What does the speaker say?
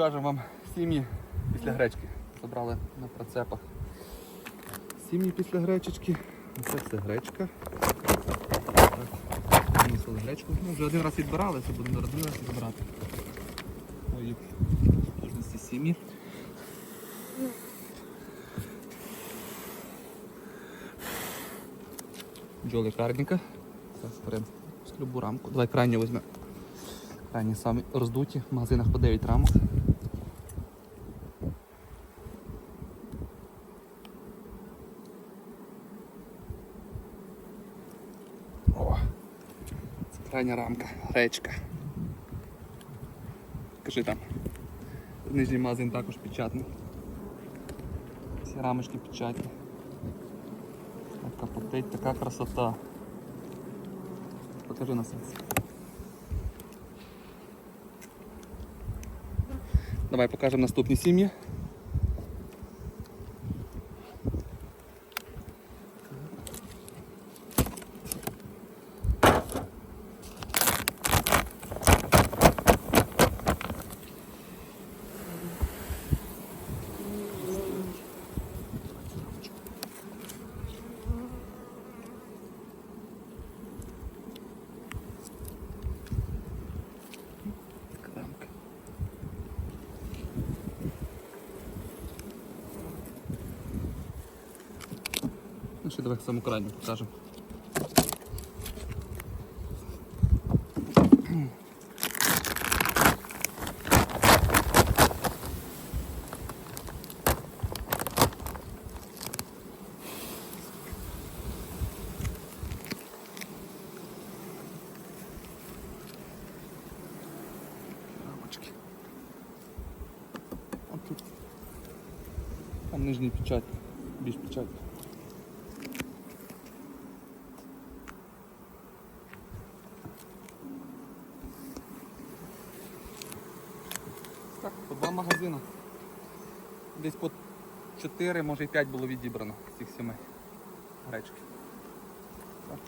покажемо вам сім'ї після гречки. Забрали на прицепах. Сім'ї після гречечки. Це все гречка. Так, Приносили гречку. Ну, вже один раз відбирали, це будемо раз відбирати. Ой, ці сім'ї. Бджоли карніка. Зараз беремо любу рамку. Давай крайню візьмемо. Крайні самі роздуті, в магазинах по 9 рамок. це крайня рамка, речка. Кажи там. Нижній магазин також печатний. Всі рамочки печатні. Така потить, така красота. Покажи на сенсі. Давай покажемо наступні сім'ї. Ну ще давай саму крайню покажемо. Там нижній печать, більш печать. Так, по два магазини. Десь по 4, може і 5 було відібрано з цих сімей гречки. Так.